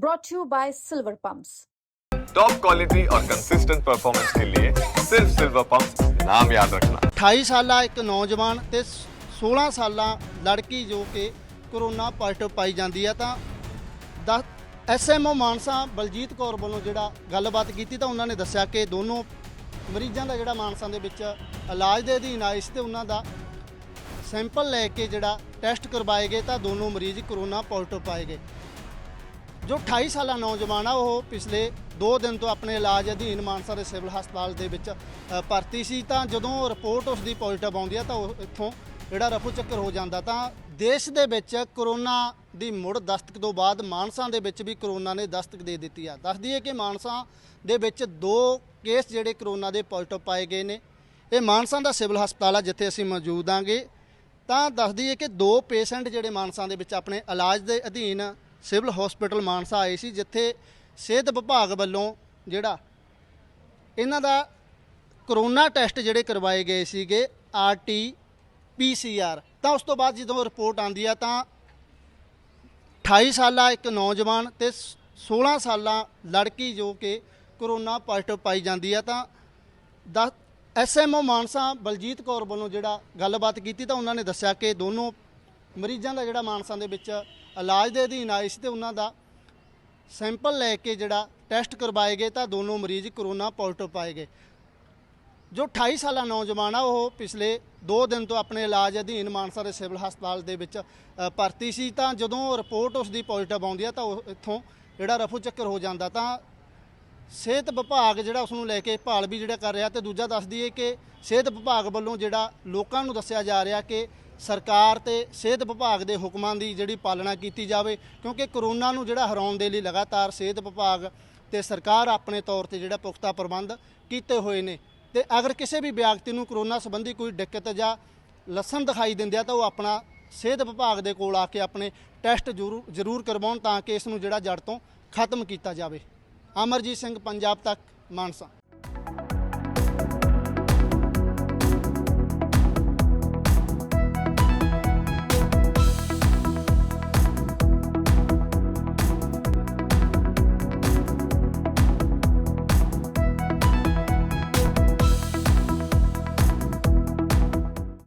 brought to you by Silver Pumps. Top quality और consistent performance के लिए सिर्फ सिल्वर पंप नाम याद रखना 28 ਸਾਲਾ ਇੱਕ ਨੌਜਵਾਨ ਤੇ 16 ਸਾਲਾ ਲੜਕੀ ਜੋ ਕਿ ਕਰੋਨਾ ਪੋਜ਼ਿਟਿਵ ਪਾਈ ਜਾਂਦੀ ਹੈ ਤਾਂ ਐਸਐਮਓ ਮਾਨਸਾ ਬਲਜੀਤ ਕੌਰ ਵੱਲੋਂ ਜਿਹੜਾ ਗੱਲਬਾਤ ਕੀਤੀ ਤਾਂ ਉਹਨਾਂ ਨੇ ਦੱਸਿਆ ਕਿ ਦੋਨੋਂ ਮਰੀਜ਼ਾਂ ਦਾ ਜਿਹੜਾ ਮਾਨਸਾ ਦੇ ਵਿੱਚ ਇਲਾਜ ਦੇ ਅਧੀਨ ਆਏ ਸੀ ਤੇ ਉਹਨਾਂ ਦਾ ਸੈਂਪਲ ਲੈ ਕੇ ਜਿਹੜਾ ਟੈਸਟ ਕਰਵਾਏ ਗਏ ਤਾਂ ਦੋਨੋਂ ਮਰੀਜ਼ ਕਰੋਨਾ ਪੋਜ਼ਿਟਿਵ ਪਾਏ ਗਏ ਜੋ 28 ਸਾਲਾ ਨੌਜਵਾਨ ਆ, ਉਹ ਪਿਛਲੇ 2 ਦਿਨ ਤੋਂ ਆਪਣੇ ਇਲਾਜ ਅਧੀਨ ਮਾਨਸਾ ਦੇ ਸਿਵਲ ਹਸਪਤਾਲ ਦੇ ਵਿੱਚ ਭਰਤੀ ਸੀ। ਤਾਂ ਜਦੋਂ ਰਿਪੋਰਟ ਉਸ ਦੀ ਪੋਜ਼ਿਟਿਵ ਆਉਂਦੀ ਆ, ਤਾਂ ਉਹ ਇੱਥੋਂ ਜਿਹੜਾ ਰਫੂ ਚੱਕਰ ਹੋ ਜਾਂਦਾ। ਤਾਂ ਦੇਸ਼ ਦੇ ਵਿੱਚ ਕਰੋਨਾ ਦੀ ਮੁੜ ਦਸਤਕ ਤੋਂ ਬਾਅਦ ਮਾਨਸਾ ਦੇ ਵਿੱਚ ਵੀ ਕਰੋਨਾ ਨੇ ਦਸਤਕ ਦੇ ਦਿੱਤੀ ਆ। ਦੱਸ ਦਈਏ ਕਿ ਮਾਨਸਾ ਦੇ ਵਿੱਚ ਦੋ ਕੇਸ ਜਿਹੜੇ ਕਰੋਨਾ ਦੇ ਪੋਜ਼ਿਟਿਵ ਪਾਏ ਗਏ ਨੇ। ਇਹ ਮਾਨਸਾ ਦਾ ਸਿਵਲ ਹਸਪਤਾਲ ਆ, ਜਿੱਥੇ ਅਸੀਂ ਮੌਜੂਦ ਆਂਗੇ। ਤਾਂ ਦੱਸ ਦਈਏ ਕਿ ਦੋ ਪੇਸ਼ੈਂਟ ਜਿਹੜੇ ਮਾਨਸਾ ਦੇ ਵਿੱਚ ਆਪਣੇ ਇਲਾਜ ਦੇ ਅਧੀਨ ਸਿਵਲ ਹਸਪੀਟਲ ਮਾਨਸਾ ਆਏ ਸੀ, ਜਿੱਥੇ ਸਿਹਤ ਵਿਭਾਗ ਵੱਲੋਂ ਜਿਹੜਾ ਇਹਨਾਂ ਦਾ ਕਰੋਨਾ ਟੈਸਟ ਜਿਹੜੇ ਕਰਵਾਏ ਗਏ ਸੀਗੇ ਆਰਟੀ ਪੀਸੀਆਰ ਤਾਂ ਉਸ ਤੋਂ ਬਾਅਦ ਜਦੋਂ ਰਿਪੋਰਟ ਆਂਦੀ ਆ ਤਾਂ 28 ਸਾਲਾ ਇੱਕ ਨੌਜਵਾਨ ਤੇ 16 ਸਾਲਾ ਲੜਕੀ ਜੋ ਕਿ ਕਰੋਨਾ ਪੋਜ਼ਿਟਿਵ ਪਾਈ ਜਾਂਦੀ ਆ ਤਾਂ ਦਸ ਐਸਐਮਓ ਮਾਨਸਾ ਬਲਜੀਤ ਕੌਰ ਵੱਲੋਂ ਜਿਹੜਾ ਗੱਲਬਾਤ ਕੀਤੀ ਤਾਂ ਉਹਨਾਂ ਨੇ ਦੱਸਿਆ ਕਿ ਦੋਨੋਂ ਮਰੀਜ਼ਾਂ ਦਾ ਜਿਹੜਾ ਮਾਨਸਾ ਦੇ ਵਿੱਚ ਇਲਾਜ ਦੇ ਅਧੀਨ ਆਏ ਸੀ ਤੇ ਉਹਨਾਂ ਦਾ ਸੈਂਪਲ ਲੈ ਕੇ ਜਿਹੜਾ ਟੈਸਟ ਕਰਵਾਏ ਗਏ ਤਾਂ ਦੋਨੋਂ ਮਰੀਜ਼ ਕਰੋਨਾ ਪੋਜ਼ਿਟਿਵ ਪਾਏ ਗਏ। ਜੋ 28 ਸਾਲਾ ਨੌਜਵਾਨ ਆ, ਉਹ ਪਿਛਲੇ 2 ਦਿਨ ਤੋਂ ਆਪਣੇ ਇਲਾਜ ਅਧੀਨ ਮਾਨਸਾ ਦੇ ਸਿਵਲ ਹਸਪਤਾਲ ਦੇ ਵਿੱਚ ਭਰਤੀ ਸੀ। ਤਾਂ ਜਦੋਂ ਰਿਪੋਰਟ ਉਸ ਦੀ ਪੋਜ਼ਿਟਿਵ ਆਉਂਦੀ ਆ ਤਾਂ ਉਹ ਇੱਥੋਂ ਜਿਹੜਾ ਰਫੂ ਚੱਕਰ ਹੋ ਜਾਂਦਾ। ਤਾਂ ਸਿਹਤ ਵਿਭਾਗ ਜਿਹੜਾ ਉਸ ਨੂੰ ਲੈ ਕੇ ਭਾਲ ਵੀ ਜਿਹੜਾ ਕਰ ਰਿਹਾ ਤੇ ਦੂਜਾ ਦੱਸ ਦਈਏ ਕਿ ਸਿਹਤ ਵਿਭਾਗ ਵੱਲੋਂ ਜਿਹੜਾ ਲੋਕਾਂ ਨੂੰ ਦੱਸਿਆ ਜਾ ਰਿਹਾ ਕਿ ਸਰਕਾਰ ਤੇ ਸਿਹਤ ਵਿਭਾਗ ਦੇ ਹੁਕਮਾਂ ਦੀ ਜਿਹੜੀ ਪਾਲਣਾ ਕੀਤੀ ਜਾਵੇ, ਕਿਉਂਕਿ ਕਰੋਨਾ ਨੂੰ ਜਿਹੜਾ ਹਰਾਉਣ ਦੇ ਲਈ ਲਗਾਤਾਰ ਸਿਹਤ ਵਿਭਾਗ ਤੇ ਸਰਕਾਰ ਆਪਣੇ ਤੌਰ ਤੇ ਜਿਹੜਾ ਪੁਖਤਾ ਪ੍ਰਬੰਧ ਕੀਤੇ ਹੋਏ ਨੇ। ਤੇ ਅਗਰ ਕਿਸੇ ਵੀ ਵਿਅਕਤੀ ਨੂੰ ਕਰੋਨਾ ਸੰਬੰਧੀ ਕੋਈ ਦਿੱਕਤ ਜਾਂ ਲੱਛਣ ਦਿਖਾਈ ਦਿੰਦੇ ਆ, ਤਾਂ ਉਹ ਆਪਣਾ ਸਿਹਤ ਵਿਭਾਗ ਦੇ ਕੋਲ ਆ ਕੇ ਆਪਣੇ ਟੈਸਟ ਜ਼ਰੂਰ ਜ਼ਰੂਰ ਕਰਵਾਉਣ ਤਾਂ ਕਿ ਇਸ ਨੂੰ ਜਿਹੜਾ ਜੜ ਤੋਂ ਖਤਮ ਕੀਤਾ ਜਾਵੇ। ਅਮਰਜੀਤ ਸਿੰਘ, ਪੰਜਾਬ ਤੱਕ, ਮਾਨਸਾ।